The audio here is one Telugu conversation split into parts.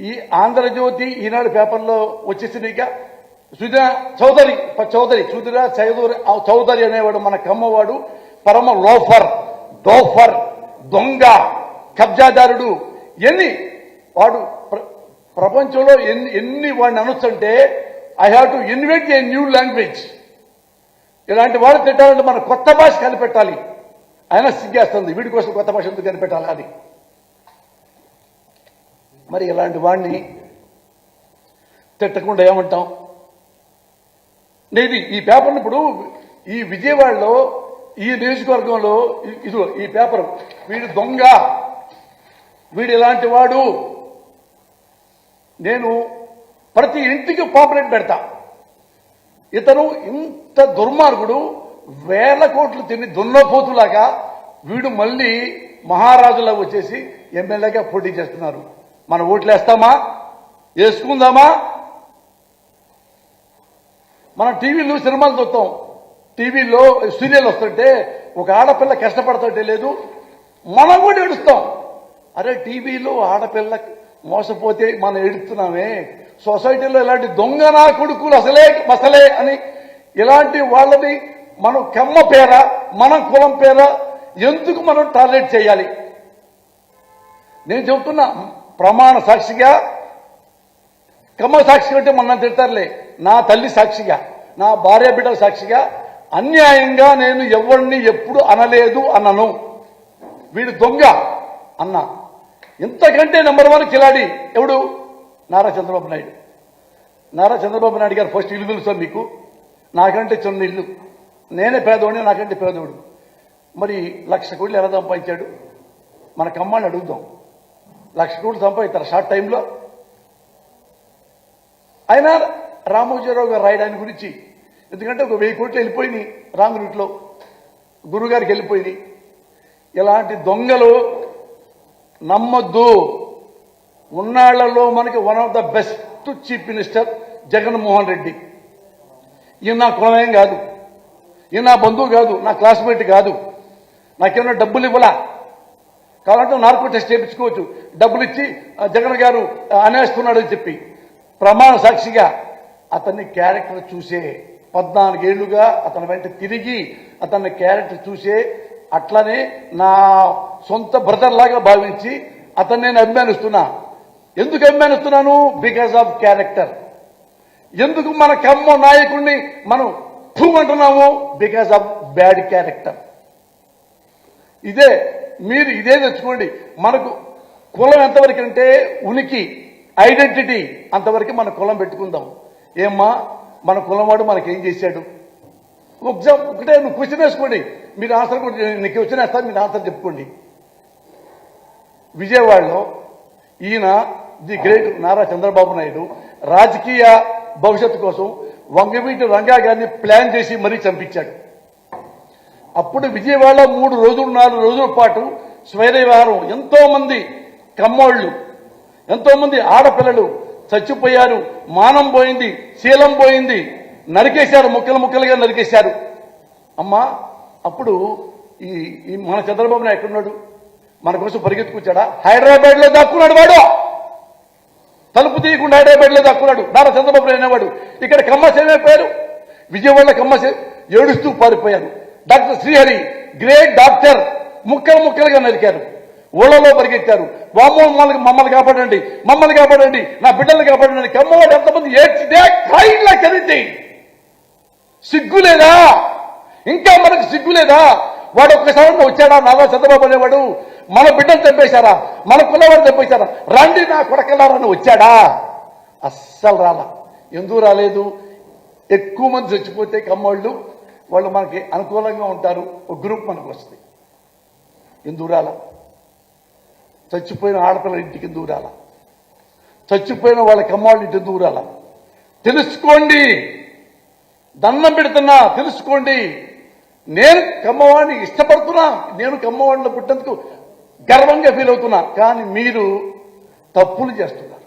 ఈ ఆంధ్రజ్యోతి ఈనాడు పేపర్లో వచ్చేసినాక సుజనా చౌదరి ప- చౌదరి సుజనా చౌదరి చౌదరి అనేవాడు మన కమ్మవాడు పరమ లోఫర్ దోఫర్ దొంగ కబ్జాదారుడు. ఎన్ని వాడు ప్ర- ప్రపంచంలో ఎన్ని ఎన్ని వాడిని అనొచ్చంటే I have to invent a new language. ఇలాంటి వాడు తిట్టాలంటే మన కొత్త భాష కనిపెట్టాలి. అయినా సిగ్గేస్తుంది. వీడి కోసం కొత్త భాష ఎందుకు కనిపెట్టాలి అది? మరి ఇలాంటి వాడిని తిట్టకుండా ఏమంటాం? నేను ఈ పేపర్ని ఇప్పుడు ఈ విజయవాడలో ఈ నియోజకవర్గంలో ఇది ఈ పేపర్ వీడు దొంగ. వీడు ఇలాంటి వాడు. నేను ప్రతి ఇంటికి పాపులేట్ పెడతా. ఇతను ఇంత దుర్మార్గుడు వేల కోట్లు తిని దున్నపోతులాగా వీడు మళ్ళీ మహారాజులా వచ్చేసి ఎమ్మెల్యేగా పోటీ చేస్తున్నారు. మనం ఓట్లేస్తామా వేసుకుందామా? మనం టీవీలో సినిమాలు చూస్తాం. టీవీలో సీరియల్ వస్తుంటే ఒక ఆడపిల్ల కష్టపడుతుంటే లేదు మనం కూడా ఏడుస్తాం. అరే టీవీలో ఆడపిల్ల మోసపోతే మనం ఏడుస్తున్నామే. సొసైటీలో ఇలాంటి దొంగ నా కొడుకులు అసలే అసలే అని ఇలాంటి వాళ్ళని మనం కమ్మ పేర మనం కులం పేర ఎందుకు మనం టార్గెట్ చేయాలి? నేను చెబుతున్నా ప్రమాణ సాక్షిగా కమ్మ సాక్షి అంటే మొన్న తిడతారులే? నా తల్లి సాక్షిగా నా భార్య బిడ్డల సాక్షిగా అన్యాయంగా నేను ఎవరిని ఎప్పుడు అనలేదు అన్నను వీడు దొంగ అన్న. ఇంతకంటే నెంబర్ వన్ కిలాడి ఎవడు? నారా చంద్రబాబు నాయుడు. నారా చంద్రబాబు నాయుడు గారు ఫస్ట్ ఇల్లు తెలుసా మీకు? నాకంటే చిన్న ఇల్లు. నేనే పేదవాడిని నాకంటే పేదవాడు మరి లక్ష కోట్లు ఎలా సంపాదించాడు? మన కమ్మాన్ని అడుగుదాం. లక్ష కోట్లు సంపాదిస్తారు షార్ట్ టైంలో. అయినా రామోజీరావు గారు రాయడాని గురించి ఎందుకంటే ఒక వెయ్యి కోట్లు వెళ్ళిపోయినాయి రాంగ్ రూట్లో. గురుగారికి వెళ్ళిపోయినాయి. ఇలాంటి దొంగలు నమ్మొద్దు. ఉన్నాళ్ళలో మనకి one of the best chief minister Jaganmohan Reddy. ఈయన నా కులమేం కాదు. ఈయన నా బంధువు కాదు నా క్లాస్మేట్ కాదు. నాకేమన్నా డబ్బులు ఇవ్వలా? కావాలంటే నార్కో టెస్ట్ చేయించుకోవచ్చు. డబ్బులు ఇచ్చి జగన్ గారు ఆ, అనేస్తున్నాడని చెప్పి. ప్రమాణ సాక్షిగా అతన్ని క్యారెక్టర్ చూసే పద్నాలుగేళ్ళుగా అతని వెంట తిరిగి అతన్ని క్యారెక్టర్ చూసే అట్లనే నా సొంత బ్రదర్ లాగా భావించి అతన్ని నేను అభిమానిస్తున్నా. ఎందుకు అభిమానిస్తున్నాను? బికాస్ ఆఫ్ క్యారెక్టర్ ఎందుకు మన కమ్మ నాయకుడిని మనం ఫూ అంటున్నాము? బికాస్ ఆఫ్ బ్యాడ్ క్యారెక్టర్ ఇదే మీరు ఇదే తెచ్చుకోండి. మనకు కులం ఎంతవరకు అంటే ఉనికి ఐడెంటిటీ అంతవరకు మన కులం పెట్టుకుందాం. ఏమ్మా మన కులం వాడు మనకేం చేశాడు? ఎగ్జామ్ ఒకటే నువ్వు క్వశ్చన్ వేసుకోండి. మీరు ఆన్సర్ కూడా నీకు క్వశ్చన్ వేస్తారు మీరు ఆన్సర్ చెప్పుకోండి. విజయవాడలో ఈయన ది గ్రేట్ నారా చంద్రబాబు నాయుడు రాజకీయ భవిష్యత్తు కోసం వంగవీటి రంగా గారిని ప్లాన్ చేసి మరీ చంపించాడు. అప్పుడు విజయవాడ మూడు రోజులు నాలుగు రోజుల పాటు స్వైరవారం ఎంతోమంది కమ్మోళ్ళు ఎంతోమంది ఆడపిల్లలు చచ్చిపోయారు. మానం పోయింది శీలం పోయింది. నరికేశారు ముక్కలు ముక్కలుగా నరికేశారు. అమ్మా అప్పుడు ఈ ఈ మన చంద్రబాబు నాయుడు ఎక్కడున్నాడు? మన కోసం పరిగెత్తుకొచ్చాడా? హైదరాబాద్లో దాక్కున్నాడు వాడు. తలుపు తీయకుండా హైదరాబాద్లో దాక్కున్నాడు. నారా చంద్రబాబు నాయుడు అనేవాడు. ఇక్కడ కమ్మస్ విజయవాడ విజయవాడలో కమ్మస్ ఏడుస్తూ పారిపోయారు. డాక్టర్ శ్రీహరి గ్రేట్ డాక్టర్ ముక్కలు ముక్కలుగా నరికారు. ఊళ్ళలో పరిగెత్తారు. వామో మమ్మల్ని మమ్మల్ని కాపాడండి మమ్మల్ని కాపాడండి నా బిడ్డల్ని కాపాడండి కమ్మవాడు ఎంతమంది ఏడ్చితే ఖైడ్లా కెరీతి సిగ్గు లేదా? ఇంకా మనకు సిగ్గు లేదా? వాడు ఒక్కసారి వచ్చాడా? నారా చంద్రబాబు అనేవాడు మన బిడ్డలు చంపేశారా? మన కులవాడు చంపేశారా? రండి నా కొడకలారని వచ్చాడా. అస్సలు రాలా. ఎందుకు రాలేదు? ఎక్కువ మంది చచ్చిపోతే కమ్మోళ్ళు వాళ్ళు మనకి అనుకూలంగా ఉంటారు. ఒక గ్రూప్ మనకు వస్తుంది. ఎందుకు రాలా చచ్చిపోయిన ఆడపిల్ల ఇంటికి ఎందుకు రాలా చచ్చిపోయిన వాళ్ళ కమ్మవాళ్ళ ఇంటి ఎందుకు తెలుసుకోండి. దండం పెడుతున్నా తెలుసుకోండి. నేను కమ్మవాడిని ఇష్టపడుతున్నా. నేను కమ్మవాడిని పుట్టేందుకు గర్వంగా ఫీల్ అవుతున్నా. కానీ మీరు తప్పులు చేస్తున్నారు.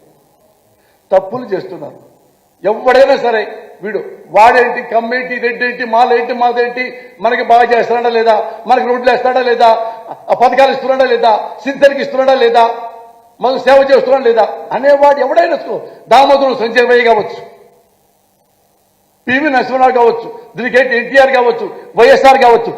తప్పులు చేస్తున్నారు. ఎవడైనా సరే వీడు వాడేంటి కమ్మేంటి రెడ్డేంటి మాలేంటి మాదేంటి మనకి బాగా చేస్తున్నాడా లేదా మనకి రోడ్లు వేస్తాడా లేదా పథకాలు ఇస్తున్నాడా లేదా సింతరికి ఇస్తున్నాడా లేదా మనం సేవ చేస్తున్నాడా లేదా అనేవాడు ఎవడైనా దామోదరుడు సంజయ్ కావచ్చు పివి నరసింహరావు కావచ్చు దీనికి ఎన్టీఆర్ కావచ్చు వైఎస్ఆర్ కావచ్చు